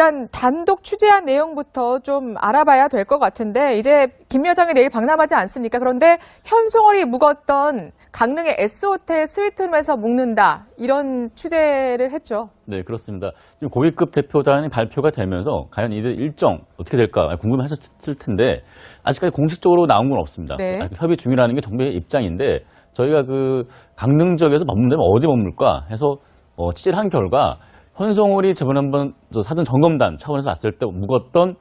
일단 단독 취재한 내용부터 좀 알아봐야 될 것 같은데 이제 김 여장이 내일 방남하지 않습니까? 그런데 현송월이 묵었던 강릉의 S호텔 스위트룸에서 묵는다 이런 취재를 했죠. 네, 그렇습니다. 지금 고위급 대표단이 발표가 되면서 과연 이들 일정 어떻게 될까 궁금하셨을 텐데 아직까지 공식적으로 나온 건 없습니다. 네. 아직 협의 중이라는 게 정부의 입장인데 저희가 그 강릉 지역에서 머문다면 어디 머물까 해서 어, 취재를 한 결과 현송월이 저번에 한번 저 사전 점검단 차원에서 왔을 때 묵었던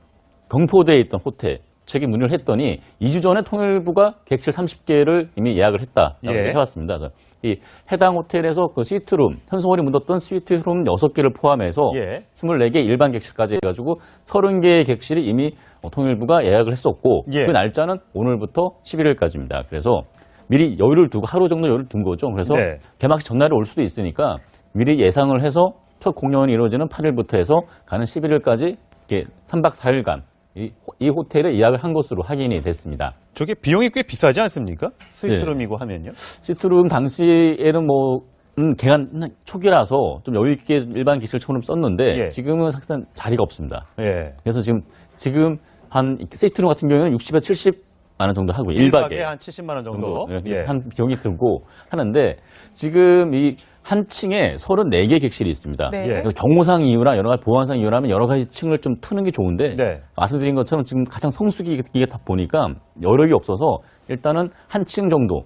경포대에 있던 호텔 책이 문의를 했더니 2주 전에 통일부가 객실 30개를 이미 예약을 했다라고 예. 해왔습니다. 이 해당 호텔에서 그 스위트룸, 현송월이 묻었던 스위트룸 6개를 포함해서 예. 24개 일반 객실까지 해가지고 30개의 객실이 이미 어, 통일부가 예약을 했었고 예. 그 날짜는 오늘부터 11일까지입니다. 그래서 미리 여유를 두고 하루 정도 여유를 둔 거죠. 그래서 네. 개막식 전날에 올 수도 있으니까 미리 예상을 해서 첫 공연이 이루어지는 8일부터 해서 가는 11일까지 이렇게 3박 4일간 이, 호- 이 호텔에 예약을 한 것으로 확인이 됐습니다. 저게 비용이 꽤 비싸지 않습니까? 네. 스위트룸이고 하면요. 시트룸 당시에는 뭐 음, 개간 초기라서 좀 여유 있게 일반 객실처럼 썼는데 예. 지금은 사실상 자리가 없습니다. 예. 그래서 지금 지금 한 시트룸 같은 경우에는 60에 70 만 원 정도 하고 일박에 1박에 한 70만 원 정도. 정도 예. 한 비용이 들고 하는데 지금 이 한 층에 34개 객실이 있습니다. 네. 예. 그래서 경호상 이유나 여러 가지 보안상 이유라면 여러 가지 층을 좀 트는 게 좋은데 네. 말씀드린 것처럼 지금 가장 성수기가 다 보니까 여력이 없어서 일단은 한 층 정도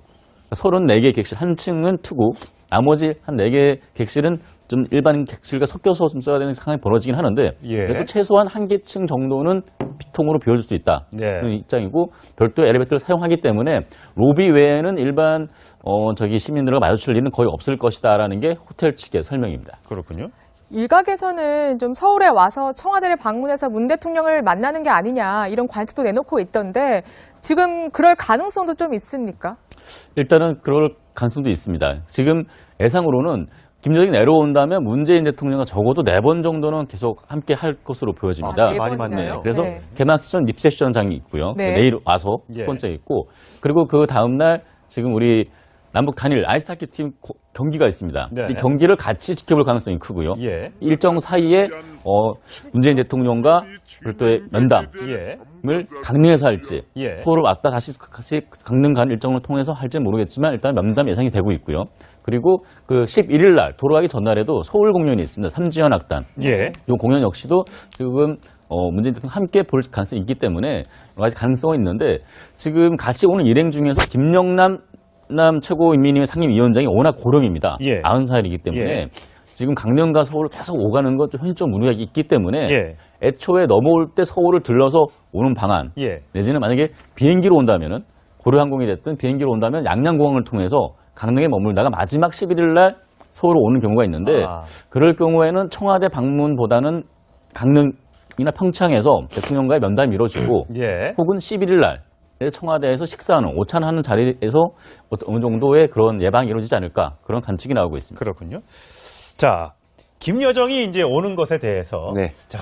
34개 객실 한 층은 트고 나머지 한 4개 객실은 좀 일반 객실과 섞여서 좀 써야 되는 상황이 벌어지긴 하는데 예. 그래도 최소한 한 개층 정도는 피통으로 비워줄 수 있다. 네. 그런 입장이고 별도 엘리베이터를 사용하기 때문에 로비 외에는 일반 어 저기 시민들과 마주칠 일은 거의 없을 것이다라는 게 호텔 측의 설명입니다. 그렇군요. 일각에서는 좀 서울에 와서 청와대를 방문해서 문 대통령을 만나는 게 아니냐 이런 관측도 내놓고 있던데 지금 그럴 가능성도 좀 있습니까? 일단은 그럴 가능성도 있습니다. 지금 예상으로는 김정일이 내려온다면 문재인 대통령과 적어도 네 번 정도는 계속 함께 할 것으로 보여집니다. 아, 네 많이 번이나요? 맞네요. 그래서 네. 개막전 립세션장이 있고요. 네. 내일 와서 예. 첫 번째 있고 그리고 그 다음 날 지금 우리 남북 단일 아이스하키 팀 고- 경기가 있습니다. 네. 이 경기를 같이 지켜볼 가능성이 크고요. 예. 일정 사이에 어, 문재인 대통령과 별도의 면담 예. 을 강릉에서 할지 예. 서울을 왔다 다시 다시 강릉 간 일정을 통해서 할지는 모르겠지만 일단 면담 예상이 되고 있고요. 그리고 그 11일 날 돌아가기 전날에도 서울 공연이 있습니다. 삼지연 악단. 예. 이 공연 역시도 지금 어, 문재인 대통령 함께 볼 가능성이 있기 때문에 여러 가지 가능성이 있는데 지금 같이 오는 일행 중에서 김영남 남 최고인민위원회 상임위원장이 워낙 고령입니다. 예. 90살이기 때문에 예. 지금 강릉과 서울을 계속 오가는 건좀 현실적 무리가 있기 때문에 예. 애초에 넘어올 때 서울을 들러서 오는 방안 예. 내지는 만약에 비행기로 온다면은 고려항공이 됐든 비행기로 온다면 양양공항을 통해서 강릉에 머물다가 마지막 11일 날 서울로 오는 경우가 있는데 아. 그럴 경우에는 청와대 방문보다는 강릉이나 평창에서 대통령과의 면담이 이루어지고 예. 혹은 11일 날 청와대에서 식사하는 오찬하는 자리에서 어느 정도의 그런 예방이 이루어지지 않을까 그런 관측이 나오고 있습니다. 그렇군요. 자, 김여정이 이제 오는 것에 대해서 네. 자,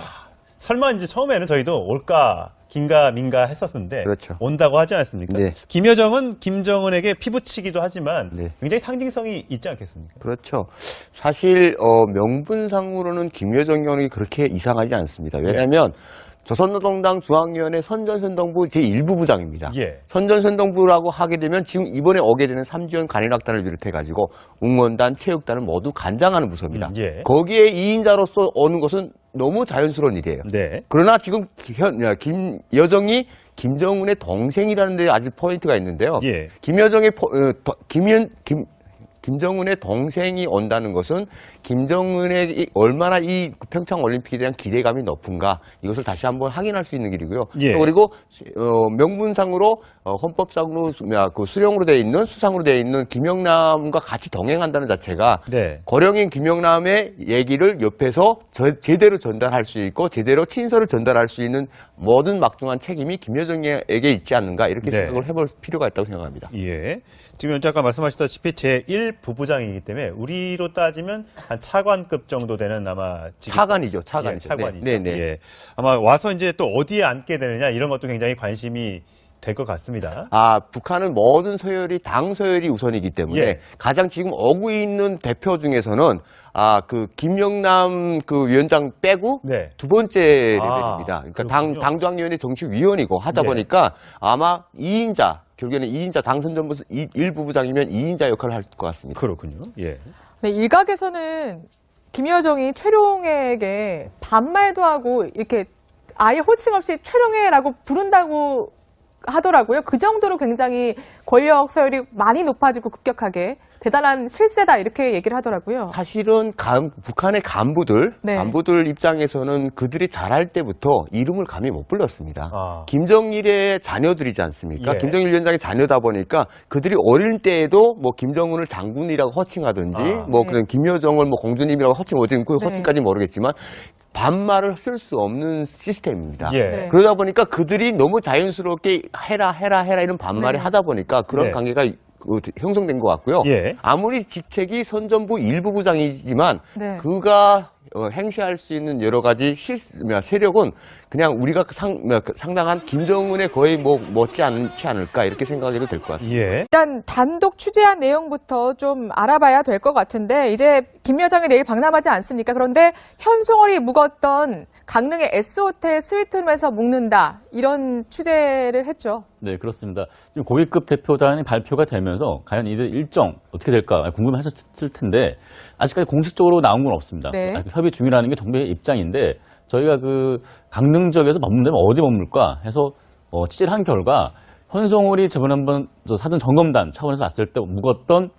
설마 이제 처음에는 저희도 올까 긴가 민가 했었는데 그렇죠. 온다고 하지 않았습니까? 네. 김여정은 김정은에게 피부치기도 하지만 네. 굉장히 상징성이 있지 않겠습니까? 그렇죠. 사실 어, 명분상으로는 김여정 의원이 그렇게 이상하지 않습니다. 왜냐하면 조선노동당 중앙위원회 선전선동부 제1부 부장입니다. 예. 선전선동부라고 하게 되면 지금 이번에 오게 되는 삼지연 간인학단을 비롯해가지고 응원단, 체육단을 모두 관장하는 부서입니다. 음, 예. 거기에 2인자로서 오는 것은 너무 자연스러운 일이에요. 네. 그러나 지금 현, 야, 김여정이 김정은의 동생이라는 데 아직 포인트가 있는데요. 예. 김여정의 포, 어, 더- 김현 김 김정은의 동생이 온다는 것은 김정은의 이- 얼마나 이 평창 올림픽에 대한 기대감이 높은가 이것을 다시 한번 확인할 수 있는 길이고요. 예. 또 그리고 어, 명분상으로 어, 헌법상으로 수- 뭐야, 그 수령으로 되어 있는 수상으로 되어 있는 김영남과 같이 동행한다는 자체가 네. 고령인 김영남의 얘기를 옆에서 저- 제대로 전달할 수 있고 제대로 친서를 전달할 수 있는 모든 막중한 책임이 김여정에게 있지 않는가 이렇게 네. 생각을 해볼 필요가 있다고 생각합니다. 예. 지금 아까 말씀하셨다시피 제1 부부장이기 때문에 우리로 따지면 한 차관급 정도 되는 아마 직위- 차관이죠, 예, 차관이죠. 차관이죠. 네, 네. 네. 예. 아마 와서 이제 또 어디에 앉게 되느냐 이런 것도 굉장히 관심이 될 것 같습니다. 아, 북한은 모든 서열이 당 서열이 우선이기 때문에 예. 가장 지금 어구 있는 대표 중에서는 아, 그 김영남 그 위원장 빼고 네. 두 번째 레벨입니다. 아, 그러니까 당. 당정위원회 정치위원이고 하다 예. 보니까 아마 2인자, 결국에는 2인자 당선 전부 1부부장이면 2인자 역할을 할 것 같습니다. 그렇군요. 예. 네, 일각에서는 김여정이 최룡에게 반말도 하고 이렇게 아예 호칭 없이 최룡해라고 부른다고 하더라고요. 그 정도로 굉장히 권력 서열이 많이 높아지고 급격하게 대단한 실세다 이렇게 얘기를 하더라고요. 사실은 간- 북한의 간부들, 네. 간부들 입장에서는 그들이 잘할 때부터 이름을 감히 못 불렀습니다. 아. 김정일의 자녀들이지 않습니까? 예. 김정일 위원장의 자녀다 보니까 그들이 어릴 때에도 뭐 김정은을 장군이라고 허칭하든지 아. 뭐 네. 그런 김여정을 뭐 공주님이라고 허칭 어딘 그 네. 허칭까지 모르겠지만 반말을 쓸 수 없는 시스템입니다. 예. 네. 그러다 보니까 그들이 너무 자연스럽게 해라 해라 해라 이런 반말을 네. 하다 보니까 그런 네. 관계가 그 형성된 것 같고요. 예. 아무리 직책이 선전부 일부 부장이지만 네. 그가 어, 행시할 수 있는 여러 가지 실 뭐야, 세력은 그냥 우리가 상, 뭐야, 그 상당한 김정은의 거의 뭐 못지 않지 않을까 이렇게 생각해도 될 것 같습니다. 예. 일단 단독 취재한 내용부터 좀 알아봐야 될 것 같은데 이제 김 여정이 내일 방남하지 않습니까? 그런데 현송월이 묵었던 강릉의 S호텔 스위트룸에서 묵는다 이런 취재를 했죠. 네, 그렇습니다. 지금 고위급 대표단이 발표가 되면서 과연 이들 일정 어떻게 될까 궁금하셨을 텐데 아직까지 공식적으로 나온 건 없습니다. 네. 아, 협의 중이라는 게 정부의 입장인데 저희가 그 강릉 지역에서 머문다면 어디 머물까 해서 어, 취재를 한 결과 현송월이 저번에 한번 저 사전 점검단 차원에서 왔을 때 묵었던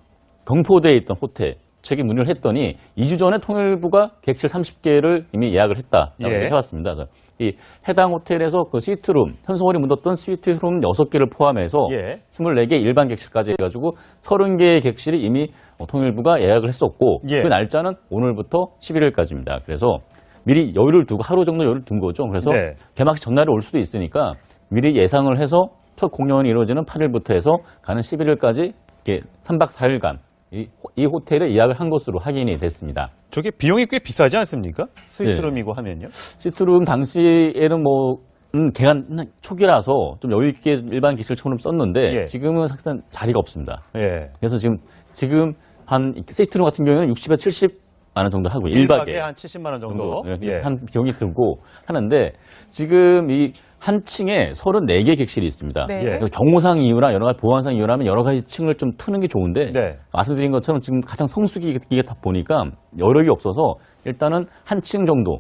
경포대에 있던 호텔 책이 문의를 했더니 2주 전에 통일부가 객실 30개를 이미 예약을 했다라고 예. 해왔습니다. 이 해당 호텔에서 그 스위트룸, 현송월이 묻었던 스위트룸 6개를 포함해서 예. 24개 일반 객실까지 해가지고 30개의 객실이 이미 어, 통일부가 예약을 했었고 예. 그 날짜는 오늘부터 11일까지입니다. 그래서 미리 여유를 두고 하루 정도 여유를 둔 거죠. 그래서 네. 개막식 전날에 올 수도 있으니까 미리 예상을 해서 첫 공연이 이루어지는 8일부터 해서 가는 11일까지 이렇게 3박 4일간 이, 이 호텔에 예약을 한 것으로 확인이 됐습니다. 저게 비용이 꽤 비싸지 않습니까? 네. 스위트룸이고 하면요. 시트룸 당시에는 뭐 음, 개관 초기라서 좀 여유 있게 일반 객실처럼 썼는데 예. 지금은 사실상 자리가 없습니다. 예. 그래서 지금 지금 한 시트룸 같은 경우에는 60에 70만 원 정도 하고 1박에 1박에 한 70만 원 정도. 정도 예. 한 비용이 들고 하는데 지금 이 한 층에 34개 객실이 있습니다. 네. 예. 경호상 이유나 여러 가지 보안상 이유라면 여러 가지 층을 좀 트는 게 좋은데 네. 말씀드린 것처럼 지금 가장 성수기게 다 보니까 여력이 없어서 일단은 한 층 정도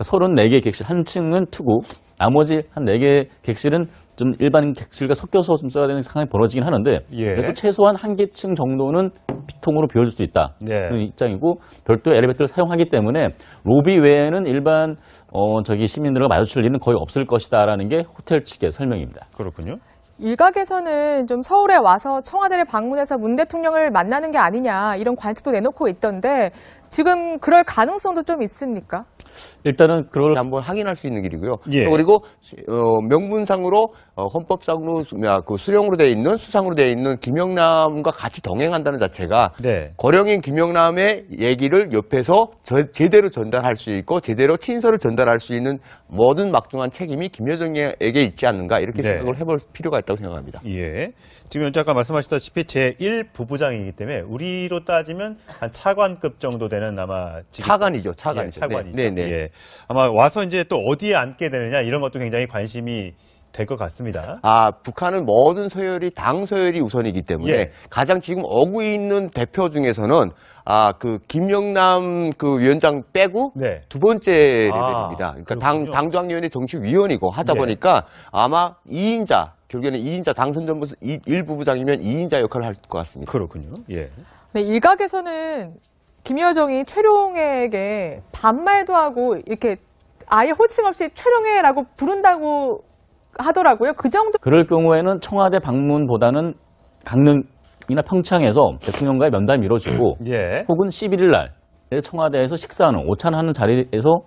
34개 객실 한 층은 트고 나머지 한 4개 객실은 좀 일반 객실과 섞여서 좀 써야 되는 상황이 벌어지긴 하는데 예. 그래도 최소한 한 개 층 정도는 비통으로 비워줄 수 있다. 네. 그런 입장이고 별도 엘리베이터를 사용하기 때문에 로비 외에는 일반 어 저기 시민들과 마주칠 일은 거의 없을 것이다라는 게 호텔 측의 설명입니다. 그렇군요. 일각에서는 좀 서울에 와서 청와대를 방문해서 문 대통령을 만나는 게 아니냐 이런 관측도 내놓고 있던데 지금 그럴 가능성도 좀 있습니까? 일단은 그걸 한번 확인할 수 있는 길이고요. 예. 또 그리고 어, 명분상으로 어, 헌법상으로 수- 뭐야, 그 수령으로 되어 있는 수상으로 되어 있는 김영남과 같이 동행한다는 자체가 네. 거령인 김영남의 얘기를 옆에서 저- 제대로 전달할 수 있고 제대로 친서를 전달할 수 있는 모든 막중한 책임이 김여정에게 있지 않는가 이렇게 네. 생각을 해볼 필요가 있다고 생각합니다. 예. 지금 연장 아까 말씀하셨다시피 제1 부부장이기 때문에 우리로 따지면 한 차관급 정도 되는 아마 직위- 차관이죠, 예, 차관이죠. 차관이죠. 네, 네, 네. 예. 아마 와서 이제 또 어디에 앉게 되느냐 이런 것도 굉장히 관심이 될 것 같습니다. 아, 북한은 모든 서열이 당 서열이 우선이기 때문에 예. 가장 지금 어구 있는 대표 중에서는 아, 그 김영남 그 위원장 빼고 네. 두 번째 아, 레벨입니다. 그러니까 당, 그렇군요. 당정위원회 정치위원이고 하다 예. 보니까 아마 2인자, 결국에는 2인자 당선전부 1부부장이면 2인자 역할을 할 것 같습니다. 그렇군요. 예. 네, 일각에서는 김 여정이 최룡에게 반말도 하고 이렇게 아예 호칭 없이 최룡해라고 부른다고 하더라고요. 그 정도 그럴 경우에는 청와대 방문보다는 강릉이나 평창에서 대통령과의 면담이 이루어지고 예. 혹은 11일 날 청와대에서 식사하는 오찬하는 자리에서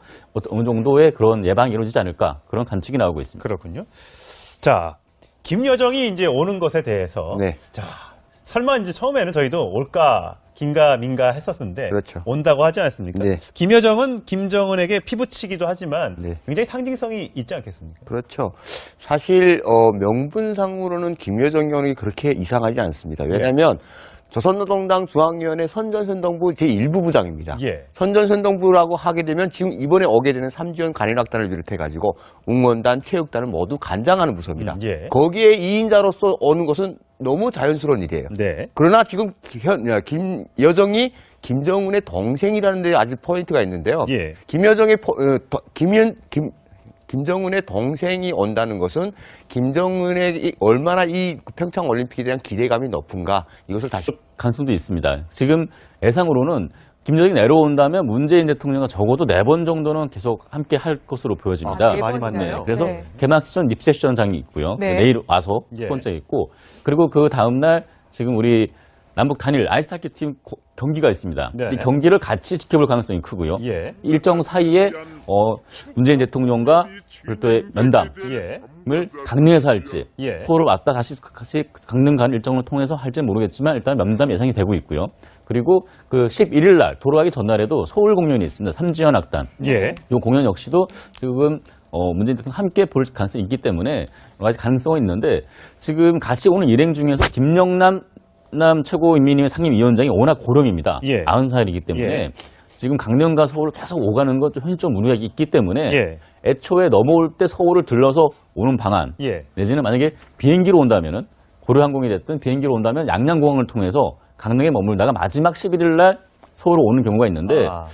어느 정도의 그런 예방이 이루어지지 않을까 그런 관측이 나오고 있습니다. 그렇군요. 자, 김여정이 이제 오는 것에 대해서 네. 자, 설마 이제 처음에는 저희도 올까 긴가 민가 했었는데 그렇죠. 온다고 하지 않았습니까? 네. 김여정은 김정은에게 피부치기도 하지만 네. 굉장히 상징성이 있지 않겠습니까? 그렇죠. 사실 어, 명분상으로는 김여정 경이 그렇게 이상하지 않습니다. 왜냐하면 조선노동당 중앙위원회 선전선동부 제1부부장입니다. 예. 선전선동부라고 하게 되면 지금 이번에 오게 되는 삼지연 간인학단을 비롯해가지고 응원단, 체육단을 모두 간장하는 부서입니다. 음, 예. 거기에 2인자로서 오는 것은 너무 자연스러운 일이에요. 네. 그러나 지금 현, 야, 김여정이 김정은의 동생이라는 데 아주 포인트가 있는데요. 예. 김여정의 포, 어, 더- 김연 김 김정은의 동생이 온다는 것은 김정은의 이- 얼마나 이 평창 올림픽에 대한 기대감이 높은가 이것을 다시 가능성도 있습니다. 지금 예상으로는 김정일이 내려온다면 문재인 대통령과 적어도 네 번 정도는 계속 함께 할 것으로 보여집니다. 아, 네 많이 번이나요? 맞네요. 그래서 네. 개막전 립세션장이 있고요. 네. 내일 와서 예. 첫 번째 있고 그리고 그 다음 날 지금 우리 남북 단일 아이스하키 팀 고- 경기가 있습니다. 네. 이 경기를 같이 지켜볼 가능성이 크고요. 예. 일정 사이에 어, 문재인 대통령과 별도의 면담을 예. 강릉에서 할지 예. 서울을 왔다 다시 다시 강릉 간 일정을 통해서 할지 는 모르겠지만 일단 면담 예상이 되고 있고요. 그리고 그 11일 날 돌아가기 전날에도 서울 공연이 있습니다. 삼지연 악단. 예. 이 공연 역시도 지금 어, 문재인 대통령 함께 볼 가능성이 있기 때문에 가지 가능성은 있는데 지금 같이 오는 일행 중에서 김영남 남 최고인민위원회 상임위원장이 워낙 고령입니다. 예. 90살이기 때문에 예. 지금 강릉과 서울을 계속 오가는 것도 현실적 무리가 있기 때문에 예. 애초에 넘어올 때 서울을 들러서 오는 방안 예. 내지는 만약에 비행기로 온다면은 고려항공이 됐든 비행기로 온다면 양양공항을 통해서 강릉에 머물다가 마지막 11일 날 서울로 오는 경우가 있는데 아.